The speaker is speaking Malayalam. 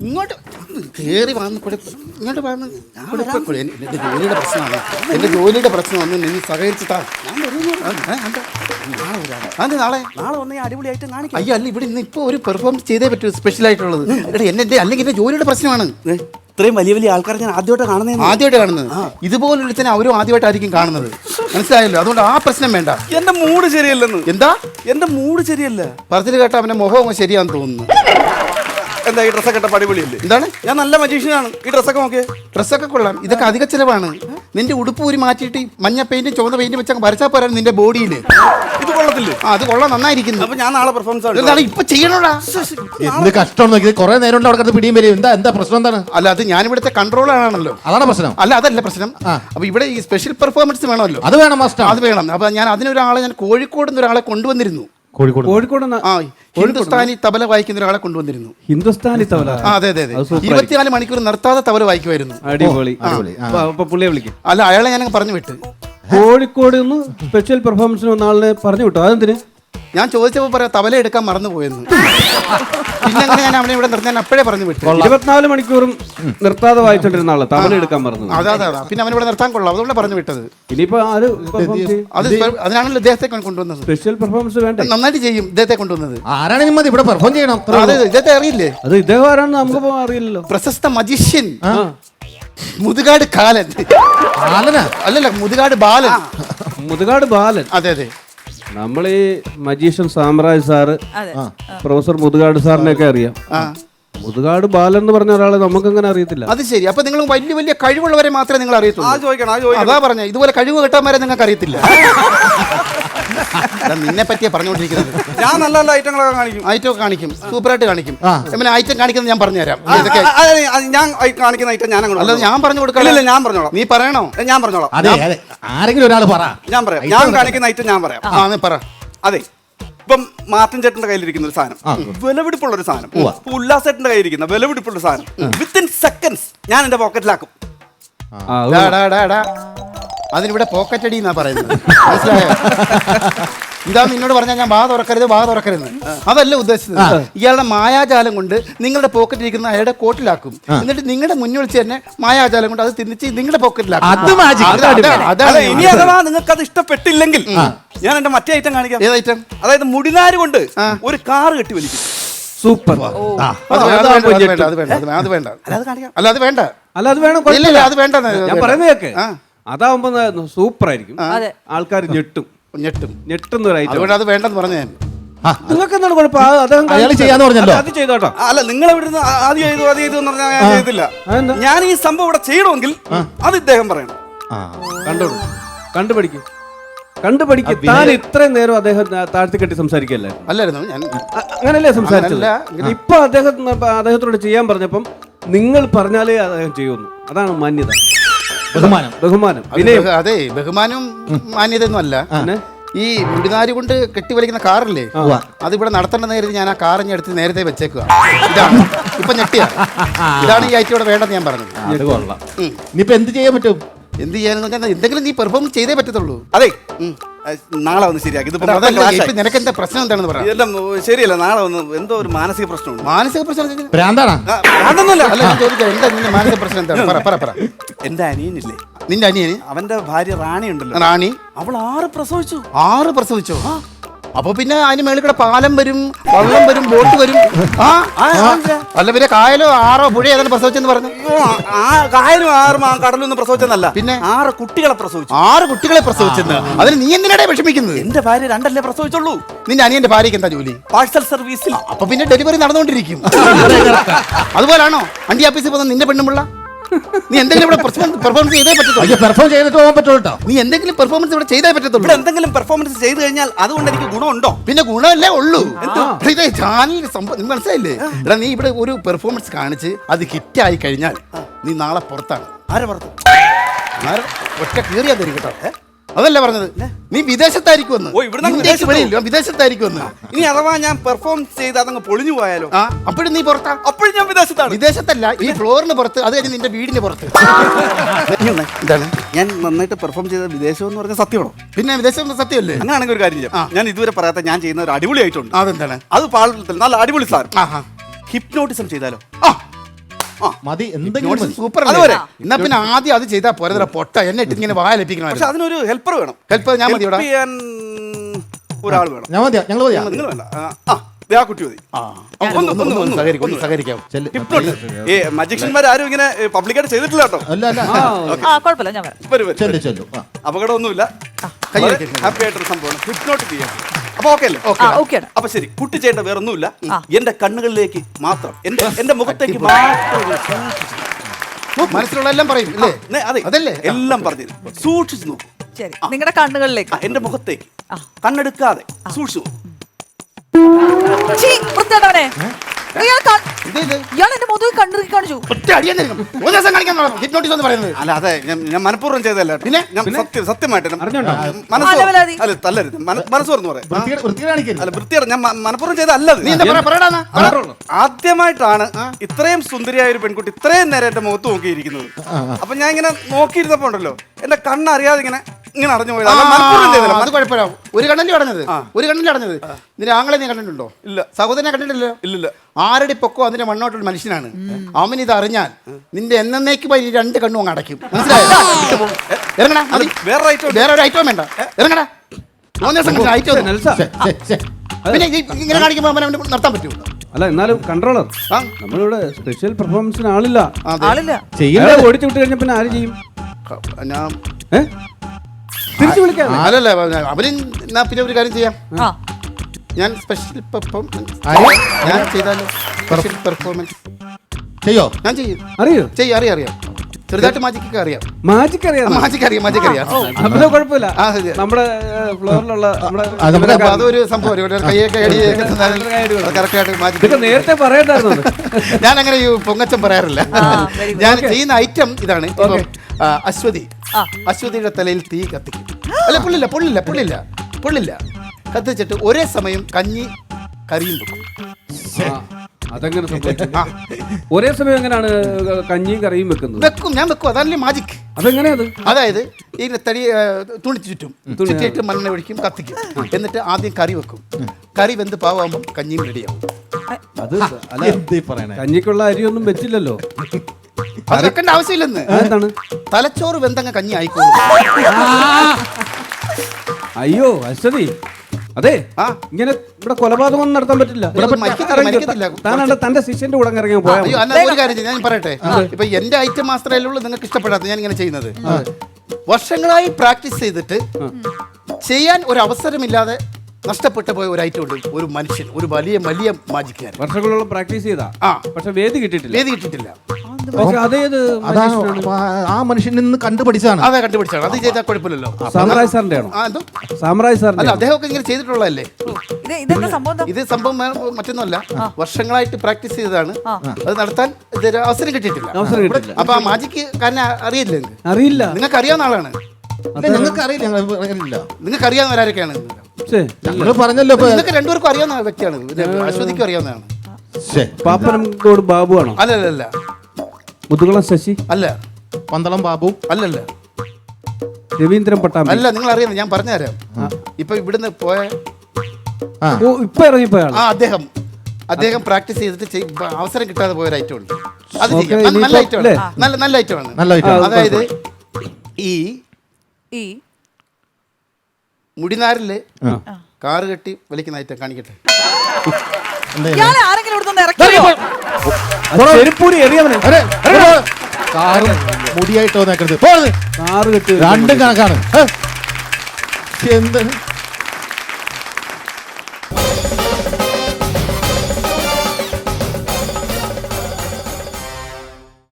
ഇങ്ങോട്ട് കയറി വന്ന് കൂടെ ഇങ്ങോട്ട് വന്ന്. എന്റെ എന്റെ ജോലിയുടെ പ്രശ്നമാണ്. എന്റെ ജോലിയുടെ പ്രശ്നമാണ്. നീ സഹകരിച്ചിട്ടാ. അത് നാളെ നാളെ. വന്നേ അടിപൊളിയായിട്ട് കാണിക്കാം. അയ്യോ അല്ല ഇവിടെ ഇന്ന് ഇപ്പൊ ഒരു പെർഫോമൻസ് ചെയ്തേ പറ്റൂ സ്പെഷ്യൽ ആയിട്ടുള്ളത്. എടാ എന്നെ എന്റെ- അല്ലെങ്കിൽ എന്റെ ജോലിയുടെ പ്രശ്നമാണ്. ഇത്രയും വലിയ വലിയ ആൾക്കാരെ ഞാൻ ആദ്യമായിട്ട് കാണുന്നത് ആദ്യമായിട്ട് കാണുന്നത്. ഇതുപോലുള്ള തന്നെ അവരും ആദ്യമായിട്ടായിരിക്കും കാണുന്നത്. മനസ്സിലായല്ലോ? അതുകൊണ്ട് ആ പ്രശ്നം വേണ്ട. എന്റെ മൂഡ് ശരിയല്ലെന്ന്. എന്താ? എന്റെ മൂഡ് ശരിയല്ല. പറഞ്ഞിട്ട് കേട്ടാ അവന്റെ മുഖം ശരിയാന്ന് തോന്നുന്നു. എന്താ ഈ ഡ്രസ്സൊക്കെ ഇട്ട അടിപൊളിയല്ലേ എന്താണ് ഞാൻ നല്ല മജീഷ്യനാണ് ഈ ഡ്രസ്സൊക്കെ നോക്കിയേ. ഡ്രസ്സൊക്കെ കൊള്ളാം. ഇതൊക്കെ അധിക ചിലവാണ്. നിന്റെ ഉടുപ്പ് ഊരി മാറ്റിയിട്ട് മഞ്ഞ പെയിന്റും ചുവന്ന പെയിന്റും വെച്ചങ്ങ് വരച്ചാൽ പോരാ നിന്റെ ബോഡിയിൽ ഇത് കൊള്ളത്തില്ലേ? ആ അത് കൊള്ളാം. നന്നായിരിക്കുന്നു. അപ്പൊ ഞാൻ നാളെ പെർഫോമൻസ് ആണ്. എന്താണ് ഇപ്പൊ ചെയ്യണോടാ? എന്ത് കഷ്ടം നോക്കി കുറെ നേരം ഉണ്ട് അവിടെ കിടന്ന് പിടിയും വരും. എന്താ എന്താ പ്രശ്നം എന്താണ്? അല്ല അത് ഞാൻ ഞാനിവിടുത്തെ കൺട്രോൾ ആണല്ലോ. അതാണ് പ്രശ്നം. അല്ല അതല്ല പ്രശ്നം. അപ്പൊ ഇവിടെ ഈ സ്പെഷ്യൽ പെർഫോമൻസ് വേണമല്ലോ. അത് വേണം മസ്റ്റ് അത് വേണം. അപ്പൊ ഞാൻ അതിനൊരാളെ ഞാൻ കോഴിക്കോട് നിന്ന് ഒരാളെ കൊണ്ടുവന്നിരുന്നു. കോഴിക്കോട് കോഴിക്കോട് ആ ഹിന്ദുസ്ഥാനി തബല വായിക്കുന്ന ഒരാളെ കൊണ്ടുവന്നിരുന്നു. ഹിന്ദുസ്ഥാനി തബല? ആ അതെ അതെ അതെ. ഇരുപത്തിനാല് മണിക്കൂർ നിർത്താതെ തബല വായിക്കുമായിരുന്നു. അടിപൊളി അടിപൊളി, അപ്പൊ പുള്ളിയെ വിളിക്കും. അല്ല അയാളെ ഞാൻ പറഞ്ഞു വിട്ട്. കോഴിക്കോട് നിന്ന് സ്പെഷ്യൽ പെർഫോമൻസിന് വന്ന ആളിനെ പറഞ്ഞു വിട്ടു. അതെന്തിന്? ഞാൻ ചോദിച്ചപ്പോൾ പറയാ തബല എടുക്കാൻ മറന്നു പോയെന്ന് പിന്നെ ഞാൻ അവനെ ഇവിടെ നിർത്താൻ അപ്പോഴേ പറഞ്ഞു വിട്ടു ഇരുപത്തിനാല് മണിക്കൂറും നിർത്താതെ വായിച്ചോണ്ടിരുന്ന ആൾ. തമിഴ് എടുക്കാൻ പറഞ്ഞു അതാ അതാ. പിന്നെ അവൻ ഇവിടെ നിർത്താൻ കൊള്ളാം. അതുകൊണ്ട് പറഞ്ഞു വിട്ടത്. ഇനിയിപ്പോ ആര് പെർഫോം ചെയ്യും അത് അതിനാണല്ലോ ഇദ്ദേഹത്തെ കൊണ്ട് കൊണ്ടുവന്നത്. സ്പെഷ്യൽ പെർഫോമൻസ് വേണ്ടേ? നന്നായിട്ട് ചെയ്യും ഇദ്ദേഹത്തെ കൊണ്ടുവന്നത് ആരാണ് മതി? ഇവിടെ പെർഫോം ചെയ്യണം. അതെ ഇദ്ദേഹത്തെ അറിയില്ലേ? അത് ഇദ്ദേഹം ആരാണെന്ന് നമുക്ക് ഇപ്പൊ അറിയില്ലല്ലോ. പ്രശസ്ത മജിഷ്യൻ. മുതുകാട് കാലൻ. ആലന അല്ലല്ല മുതുകാട് ബാലൻ. മുതുകാട് ബാലൻ. അതെ അതെ. നമ്മൾ ഈ magician Samraj sir professor Muthukad സാറിനെയൊക്കെ അറിയാം. ആ. മുതുകാട് ബാലൻ എന്ന് പറഞ്ഞ ഒരാളെ നമുക്ക് അങ്ങനെ അറിയത്തില്ല. അത് ശരി. അപ്പൊ നിങ്ങൾ വലിയ വലിയ കഴിവുള്ളവരെ മാത്രമേ നിങ്ങൾ അറിയത്തുള്ളൂ ചോദിക്കണം അതാ പറഞ്ഞ. ഇതുപോലെ കഴിവ് കിട്ടാന്മാരെ നിങ്ങൾക്ക് അറിയത്തില്ല നിന്നെ പറ്റിയാ പറഞ്ഞുകൊണ്ടിരിക്കുന്നത്. ഞാൻ നല്ല നല്ല ഐറ്റങ്ങളൊക്കെ കാണിക്കും. ഐറ്റം കാണിക്കും. സൂപ്പറായിട്ട് കാണിക്കും. പിന്നെ ഐറ്റം കാണിക്കുന്നത് ഞാൻ പറഞ്ഞുതരാം. ഇതൊക്കെ ഞാൻ കാണിക്കുന്ന ഐറ്റം ഞാൻ അല്ല ഞാൻ പറഞ്ഞു കൊടുക്കാം ഇല്ല, ഞാൻ പറഞ്ഞോളാം. നീ പറയണോ? ഞാൻ പറഞ്ഞോളാം. അതെ അതെ. ആരെങ്കിലും ഒരാൾ പറ. ഞാൻ പറയാം. ഞാൻ കാണിക്കുന്ന ഐറ്റം ഞാൻ പറയാം. ആ നീ പറ. അതെ. ഇപ്പം മാർട്ടിൻ ചേട്ടന്റെ കയ്യിലിരിക്കുന്ന ഒരു സാധനം. വിലപിടിപ്പുള്ള ഒരു സാധനം. ഇപ്പൊ ഉല്ലാസ് ചേട്ടന്റെ കയ്യിലിരിക്കുന്ന വിലപിടിപ്പുള്ള ഒരു സാധനം വിത്തിൻ സെക്കൻഡ്സ് ഞാൻ എന്റെ പോക്കറ്റിലാക്കും ഡാ, ഡാ, ഡാ, ഡാ. അതിനിവിടെ പോക്കറ്റ് അടി എന്നാ പറയുന്നത്. മനസ്സിലായോ? ഇതാ നിന്നോട് പറഞ്ഞാൽ ഞാൻ വാ തുറക്കരുത് വാ തുറക്കരുത്. അതല്ല ഉദ്ദേശിച്ചത്. ഇയാളുടെ മായാജാലം കൊണ്ട് നിങ്ങളുടെ പോക്കറ്റ് ഇരിക്കുന്ന അയാളുടെ കോട്ടിലാക്കും. എന്നിട്ട് നിങ്ങളുടെ മുന്നിൽ വിളിച്ച് തന്നെ മായാജാലം കൊണ്ട് അത് തിരിച്ച് നിങ്ങളുടെ പോക്കറ്റിലാക്കും. അതാണ്, ഇനി അഥവാ നിങ്ങൾക്ക് അത് ഇഷ്ടപ്പെട്ടില്ലെങ്കിൽ ഞാൻ എന്റെ മറ്റേ ഐറ്റം കാണിക്കാം. ഏത് ഐറ്റം അതായത് മുടിനാര് കൊണ്ട് ഒരു കാർ കെട്ടി വലിക്കും. സൂപ്പർ. അത് വേണ്ട, അത് വേണ്ട, അത് വേണ്ട, വേണ്ട, അത് വേണ്ട, അത് വേണ്ട. അല്ല അത് കാണിക്കാം. അല്ല അത് വേണ്ട. അല്ല അത് വേണം ഇല്ല ഇല്ല അത് വേണ്ട. ഞാൻ പറയുന്നത് കേക്ക്. അതാവുമ്പോ സൂപ്പർ ആയിരിക്കും ആൾക്കാർ ഞെട്ടും. ഞെട്ടും. ഞെട്ടുന്ന ഒരു ഐറ്റം അതുകൊണ്ട് അത് വേണ്ടെന്ന് പറഞ്ഞു ഞാൻ. നിങ്ങൾക്ക് എന്താണ് കുഴപ്പം? അദ്ദേഹം അയാൾ ചെയ്യാന്ന് പറഞ്ഞല്ലോ. അല്ല, അത് ചെയ്തോട്ടോ. അല്ല നിങ്ങൾ ഇവിടുന്ന് ആദ്യം ചെയ്തു അത് ചെയ്തു എന്ന് പറഞ്ഞാൽ ഞാൻ ചെയ്തില്ല. ഞാൻ ഈ സംഭവം ഇവിടെ ചെയ്യണമെങ്കിൽ അത് ഇദ്ദേഹം പറയണം. കണ്ടോളൂ കണ്ടുപഠിക്കും. കണ്ടുപഠിക്കും. താൻ ഇത്രയും നേരം അദ്ദേഹം താഴ്ത്തി കെട്ടി സംസാരിക്കല്ലേ അല്ലായിരുന്നു ഞാൻ അങ്ങനല്ലേ സംസാരിച്ചത്. ഇപ്പൊ അദ്ദേഹം അദ്ദേഹത്തോട് ചെയ്യാൻ പറഞ്ഞപ്പം നിങ്ങൾ പറഞ്ഞാലേ അദ്ദേഹം ചെയ്യുന്നു. അതാണ് മാന്യത. ബഹുമാനം. ബഹുമാനം. അത് വിനയം ബഹു- അതെ ബഹുമാനവും മാന്യതയൊന്നും അല്ല ഈ മുടിനാരി കൊണ്ട് കെട്ടിവലിക്കുന്ന കാറില്ലേ? അത് ഇവിടെ നടത്തേണ്ട നേരത്തെ ഞാൻ ആ കാറിഞ്ഞ് എടുത്ത് നേരത്തെ വെച്ചേക്കുക. ഇതാണ്. ഇപ്പൊ ഞെട്ടിയ. ഇതാണ് ഈ ഐറ്റം ഇവിടെ വേണ്ടെന്ന് ഞാൻ പറഞ്ഞത്. ഇനിയിപ്പോ എന്ത് ചെയ്യാൻ പറ്റും? എന്ത് ചെയ്യാനെന്ന് വെച്ചാൽ എന്തെങ്കിലും നീ പെർഫോം ചെയ്തേ പറ്റത്തുള്ളൂ. അതെ. നാളെ ഒന്ന് ശരിയാക്കി. ഇതിപ്പോ മൊത്തം clash ആയി. നിനക്ക് എന്താ പ്രശ്നം എന്താണെന്ന് പറയാം ഇതെല്ലാം ശരിയല്ല നാളെ ഒന്ന് എന്തോ ഒരു മാനസിക പ്രശ്നമുണ്ട് മാനസിക പ്രശ്നം എന്ന് പ്രാന്തൊന്നുമല്ല ഭ്രാന്താണാ? ആ, അതൊന്നുമല്ല അല്ല ഞാൻ ചോദിക്കാം എന്താ നിന്റെ മാനസിക പ്രശ്നം എന്താണ് പറ പറ പറ. എന്റെ അനിയനില്ലേ? നിന്റെ അനിയന്? അവന്റെ ഭാര്യ റാണി ഉണ്ടല്ലോ. റാണി? അവൾ ആറ് പ്രസവിച്ചു. ആറ് പ്രസവിച്ചോ? അപ്പൊ പിന്നെ അതിന് മേളിൽ കൂടെ പാലം വരും വള്ളം വരും ബോട്ട് വരും. ആ അല്ല പിന്നെ കായലോ ആറോ പുഴ ഏതാണ് പ്രസവിച്ചെന്ന് പറഞ്ഞു? കായലും ആറും ആ കടലൊന്നും പ്രസവിച്ചെന്നല്ല. പിന്നെ? ആറ് കുട്ടികളെ പ്രസവിച്ചു. ആറ് കുട്ടികളെ പ്രസവിച്ചെന്ന്. അതിന് നീ എന്തിനാടേ വിഷമിക്കുന്നത്? എന്റെ ഭാര്യ രണ്ടല്ലേ പ്രസവിച്ചുള്ളൂ. നിന്റെ അനിയന്റെ ഭാര്യയ്ക്ക് എന്താ ജോലി? പാഴ്സൽ സർവീസിൽ അപ്പൊ പിന്നെ ഡെലിവറി നടന്നുകൊണ്ടിരിക്കും. അതുപോലാണോ? അണ്ടി ആഫീസിൽ പോകുന്ന നിന്റെ പെണ്ണുമുള്ള നീ എന്തെങ്കിലും ഇവിടെ പെർഫോമൻസ് ചെയ്തേ പറ്റത്തുള്ളൂ. അയ്യോ പെർഫോം ചെയ്തിട്ട് പോകാൻ പറ്റുള്ളൂ കേട്ടോ നീ എന്തെങ്കിലും പെർഫോമൻസ് ഇവിടെ ചെയ്തേ പറ്റത്തുള്ളൂ. ഇവിടെ എന്തെങ്കിലും പെർഫോമൻസ് ചെയ്തു കഴിഞ്ഞാൽ അതുകൊണ്ട് എനിക്ക് ഗുണമുണ്ടോ? പിന്നെ ഗുണമല്ലേ ഉള്ളൂ. ഇതേ ചാനൽ സംഭവം നീ മനസ്സിലായില്ലേ? എടാ നീ ഇവിടെ ഒരു പെർഫോമൻസ് കാണിച്ച് അത് ഹിറ്റ് ആയി കഴിഞ്ഞാൽ നീ നാളെ പുറത്താണ്. ആരെ പുറത്തു? ആരെ? ഒറ്റ കീറിയാ തരും കേട്ടോ. ഏ? അതല്ല പറഞ്ഞത്? നീ വിദേശത്തായിരിക്കുമെന്ന് ഓ, ഇവിടുന്ന് അങ്ങ് ഇന്ത്യയ്ക്ക് വെളിയില്ല. വിദേശത്തായിരിക്കുമെന്ന് ഇനി അഥവാ ഞാൻ പെർഫോം ചെയ്ത് അതങ്ങ് പൊളിഞ്ഞു പോയാലോ? ആ അപ്പോഴും നീ പുറത്താ? അപ്പോഴും ഞാൻ വിദേശത്താണ്. വിദേശത്തല്ല ഈ ഫ്ലോറിന് പുറത്ത് അത് കഴിഞ്ഞ് നിന്റെ വീടിന് പുറത്ത്. എന്താണ്? ഞാൻ നന്നായിട്ട് പെർഫോം ചെയ്ത വിദേശം എന്ന് പറഞ്ഞ സത്യമാണോ? പിന്നെ വിദേശം സത്യമല്ലേ? അങ്ങനെയാണെങ്കിൽ ഒരു കാര്യം ചെയ്യാം. ഞാൻ ഇതുവരെ പറയാത്ത ഞാൻ ചെയ്യുന്ന ഒരു അടിപൊളി ആയിട്ടുണ്ട്. അതെന്താണ്? അത് പാളത്തിൽ നല്ല അടിപൊളി സാർ ആഹാ. ഹിപ്നോട്ടിസം ചെയ്താലോ? ആ. മതി എന്തെങ്കിലും സൂപ്പർ അതുവരെ. എന്നാ പിന്നെ ആദ്യം അത് ചെയ്താൽ പോരെ പൊട്ട. എന്നെ ഇട്ട് ഇങ്ങനെ വായ പക്ഷെ അതിനൊരു ഹെൽപ്പർ വേണം. ഹെൽപ്പർ ഞാൻ മതി ഒരാൾ വേണം. ഞാൻ മതിയാ ഞങ്ങൾ മതിയാ? നിങ്ങൾ വേണ്ട. ആ, ആ കുട്ടി മതി. ആ. ഒന്ന് ഒന്ന് ഒന്ന് ഒന്ന് സഹകരിക്കാം ഒന്ന് സഹകരിക്കാം ചെല്ല്. ഏ ആരും ഇങ്ങനെ പബ്ലിക്കായിട്ട് ചെയ്തിട്ടില്ല കേട്ടോ. അപകടമൊന്നുമില്ല. ഹാപ്പി ആയിട്ടൊരു സംഭവമാണ്. ഹിപ്നോട്ട് ചെയ്യാം. അപ്പൊ ഓക്കെ അല്ലേ? ആ അപ്പൊ ശരി കുട്ടി ചെയ്യേണ്ട വേറെ ഒന്നുമില്ല ആ. എന്റെ കണ്ണുകളിലേക്ക് മാത്രം എന്റെ എന്റെ മുഖത്തേക്ക് മാത്രം മനസ്സിലുള്ള എല്ലാം പറയും ഇല്ലേ നെ, അതെ അതല്ലേ? എല്ലാം പറഞ്ഞു സൂക്ഷിച്ചു നോക്കൂ. ശരി നിങ്ങളുടെ കണ്ണുകളിലേക്ക്. ആ, എന്റെ മുഖത്തേക്ക്. ആ. കണ്ണെടുക്കാതെ സൂക്ഷിച്ചു നോക്കൂ. ഛീ, വൃത്തികെട്ടവനെ. ഇയാൾ എന്റെ മുതുകിൽ കണ്ണിറുക്കി കാണിച്ചു. ഒറ്റ അടിയാൻ തരും ഒരു ദിവസം കാണിക്കാൻ ഹിപ്നോട്ടിസ് എന്ന് പറയുന്നത്. അല്ല അതെ ഞാൻ ഞാൻ മനഃപൂർവം ചെയ്തല്ല പിന്നെ? ഞാൻ സത്യം സത്യമായിട്ട് ഞാൻ- അറിഞ്ഞോണ്ടോ? മനസ്സ് അലവലാതി. അല്ല തല്ലരുത്. മന- മനസ്സ് തുറന്ന് പറയാം വൃത്തികേട് വൃത്തികേട് കാണിക്കരുത്. അല്ല വൃത്തിയാണ് ഞാൻ മ- മനഃപൂർവം ചെയ്തല്ലത് നീ എന്താ പറയാ? പറയടാ ആദ്യമായിട്ടാണ് ഇത്രയും സുന്ദരിയായ ഒരു പെൺകുട്ടി ഇത്രയും നേരം എന്റെ മുഖത്ത് നോക്കിയിരിക്കുന്നത്. അപ്പൊ ഞാൻ ഇങ്ങനെ നോക്കിയിരുന്നപ്പോ ഉണ്ടല്ലോ. എന്റെ കണ്ണറിയാതെ ഇങ്ങനെ ഇങ്ങനെ അടഞ്ഞു പോയത്. അല്ല, മനഃപൂർവം അത് കുഴപ്പമില്ല. ഒരു കണ്ണല്ലേ അടഞ്ഞത് ഒരു കണ്ണല്ലേ അടഞ്ഞത് ഇതിന്റെ ആങ്ങളെ നീ കണ്ടിട്ടുണ്ടോ? ഇല്ല. സഹോദരനെ കണ്ടിട്ടില്ലല്ലോ? ഇല്ലില്ല. ആരുടെ പൊക്കോ അതിന്റെ മണ്ണോട്ടുള്ള മനുഷ്യനാണ്. അവൻ ഇത് അറിഞ്ഞാൽ നിന്റെ എന്നേക്ക് പോയി ഈ രണ്ട് കണ്ണും അങ്ങ് അടയ്ക്കും. മനസ്സിലായോ? ഇറങ്ങണ അത് വേറെ ഐറ്റം ഉണ്ട്. വേറെ ഒരു ഐറ്റം വേണ്ട. ഇറങ്ങടാ. മൂന്ന് ദിവസം കഴിഞ്ഞ് ഐറ്റം ഒന്നും. നെൽസ. ശ്ശെ, ശ്ശെ, ശ്ശെ. പിന്നെ ഇത് ഇങ്ങനെ കാണിക്കുമ്പോൾ അവനെ അവന് നിർത്താൻ പറ്റുമോ? അല്ല എന്നാലും കൺട്രോളർ ആ. നമ്മളിവിടെ സ്പെഷ്യൽ പെർഫോമൻസിന് ആളില്ല. ഓടിച്ചു വിട്ട് കഴിഞ്ഞ പിന്നെ ആര് ചെയ്യും? ഞാൻ ഏ? തിരിച്ചു വിളിക്കാം. അല്ലല്ല അവന് എന്നാ പിന്നെ ഒരു കാര്യം ചെയ്യാം. ആ. ഞാൻ സ്പെഷ്യൽ പെർഫോമൻസ് ആര്? ഞാൻ ചെയ്താലോ സ്പെഷ്യൽ പെർഫോമൻസ് ചെയ്യോ? ഞാൻ ചെയ്യും. അറിയോ? ചെയ്യും അറിയാം അറിയാം. ചെറുതായിട്ട് മാജിക്കൊക്കെ അറിയാം. മാജിക് അറിയാം. മാജിക് അറിയാം മാജിക് അറിയാം. അപ്പൊ കുഴപ്പമില്ല. ആ, ശരി. നമ്മുടെ ഫ്ലോറിലുള്ള നമ്മുടെ അതൊരു സംഭവം ഒരു കൈയൊക്കെ അടിയൊക്കെ കറക്റ്റ് ആയിട്ട് മാജിക് ഇതൊക്കെ നേരത്തെ പറയണ്ടായിരുന്നു ഞാൻ അങ്ങനെ ഈ പൊങ്ങച്ചം പറയാറില്ല. ഞാൻ ചെയ്യുന്ന ഐറ്റം ഇതാണ്. അശ്വതി. അശ്വതിയുടെ തലയിൽ തീ കത്തിക്കും. അല്ല പുള്ളില്ല പുള്ളില്ല പുള്ളില്ല പുള്ളില്ല. കത്തിച്ചിട്ട് ഒരേ സമയം കഞ്ഞി കറിയും വെക്കും. അതങ്ങനെ സംഭവിക്കും ഒരേ സമയം എങ്ങനെയാണ് കഞ്ഞിയും കറിയും വെക്കുന്നത്? വെക്കും ഞാൻ വെക്കും അതല്ലേ മാജിക് അതെങ്ങനെയത്? അതായത് ഈ തടി തുണി ചുറ്റും ചുറ്റിയിട്ട് മണ്ണെണ്ണ ഒഴിക്കും കത്തിക്കും. എന്നിട്ട് ആദ്യം കറി വെക്കും. കറി വെന്ത് പാവാകുമ്പോൾ കഞ്ഞിയും റെഡിയാവും അത് അല്ല എന്ത് പറയണേ? കഞ്ഞിക്കുള്ള അരിയൊന്നും വെച്ചില്ലല്ലോ. അത് വെക്കേണ്ട ആവശ്യമില്ലെന്ന്. എന്താണ് തലച്ചോറ് വെന്തങ്ങ കഞ്ഞി ആയിക്കോളൂ. അയ്യോ അശ്വതി. അതെ ആ. ഇങ്ങനെ ഇവിടെ കൊലപാതകം നടത്താൻ പറ്റില്ല. ഇവിടെ ഇവിടെ മരിക്കത്തില്ല, ഇറങ്ങി- മരിക്കത്തില്ല. താനാണ്ട് തന്റെ ശിഷ്യന്റെ കൂടെ അങ്ങ് ഇറങ്ങി പോയാൽ അയ്യോ അല്ല ഒരു കാര്യം ചെയ്യ്, ഞാൻ പറയട്ടെ. ഇപ്പൊ എന്റെ ഐറ്റം മാത്രമേ ഉള്ളൂ നിങ്ങൾക്ക് ഇഷ്ടപ്പെടാത്ത ഞാൻ ഇങ്ങനെ ചെയ്യുന്നത്. വർഷങ്ങളായി പ്രാക്ടീസ് ചെയ്തിട്ട് ചെയ്യാൻ ഒരു അവസരമില്ലാതെ നഷ്ടപ്പെട്ടു പോയ ഒരു ഐറ്റം ഉണ്ട്. ഒരു മനുഷ്യൻ ഒരു വലിയ വലിയ മാജിക്കാരൻ വർഷങ്ങളോളം പ്രാക്ടീസ് ചെയ്താ? ആ. പക്ഷെ വേദി കിട്ടിയിട്ടില്ല. വേദി കിട്ടിയിട്ടില്ല. അതാണ് ആ മനുഷ്യൻ നിന്ന് കണ്ടുപഠിച്ചതാണ് അതെ കണ്ടുപിടിച്ചാണ് അത് ചെയ്താൽ കുഴപ്പമില്ലല്ലോ. സാമ്രാജ് സാറിന്റെ ആണോ? ആ എന്തോ? സാമ്രാജ് സാറിന്റെ അല്ല അദ്ദേഹമൊക്കെ ഇങ്ങനെ ചെയ്തിട്ടുള്ളതല്ലേ? ഇത് ഇതെന്താ സംഭവം? ഇത് സംഭവം മറ്റൊന്നുമല്ല. വർഷങ്ങളായിട്ട് പ്രാക്ടീസ് ചെയ്തതാണ്. അത് നടത്താൻ ഇതൊരു അവസരം കിട്ടിയിട്ടില്ല. അവസരം അപ്പൊ ആ മാജിക്ക് കാരണം അറിയില്ല അറിയില്ല. നിങ്ങൾക്ക് അറിയാവുന്ന ആളാണ് നിങ്ങൾക്ക് അറിയില്ല. ഞങ്ങൾ അറിയില്ല നിങ്ങൾക്ക് അറിയാവുന്ന ആരൊക്കെയാണ് ഞങ്ങൾ പറഞ്ഞല്ലോ ഇപ്പൊ. നിങ്ങൾക്ക് രണ്ടുപേർക്കും അറിയാവുന്ന വ്യക്തിയാണ്. ഇത് അശ്വതിക്കും അറിയാവുന്നതാണ്. ശ്ശെ, പാപ്പനംകോട് ബാബു ആണോ? അല്ല അല്ല അല്ല മുതുകുളം ശശി? അല്ല. പന്തളം ബാബു. അല്ലല്ല. രവീന്ദ്രൻ പട്ടാമ്പി. അല്ല നിങ്ങൾ അറിയുന്നത് ഞാൻ പറഞ്ഞുതരാം. ഇപ്പൊ ഇവിടുന്ന് പോയ ആ. ഓ ഇപ്പൊ ഇറങ്ങിപ്പോയാണ് ആ അദ്ദേഹം. അദ്ദേഹം പ്രാക്ടീസ് ചെയ്തിട്ട് ചെയ്- ബ- അവസരം കിട്ടാതെ പോയ ഒരു ഐറ്റം ഉണ്ട്. അത് ഓക്കേ, ചെയ്യാം. അത് നല്ല ഇനിയിപ്പോ അല്ലേ? നല്ല നല്ല ഐറ്റമാണ് നല്ല item. അതായത് ഈ ഈ മുടിനാരിൽ കാറ് കെട്ടി വലിക്കുന്ന ഐറ്റം കാണിക്കട്ടെ? എന്താ ഇയാളെ ആരെങ്കിലും ഇവിടുന്ന് ഇറക്കി ഇറക്കിയോ? ചെരുപ്പൂരി എറിയവനെ. മുടിയായിട്ട് വന്നേക്കരുത് കാറ് കിട്ടി രണ്ടും കണക്കാണ്. എന്ത്?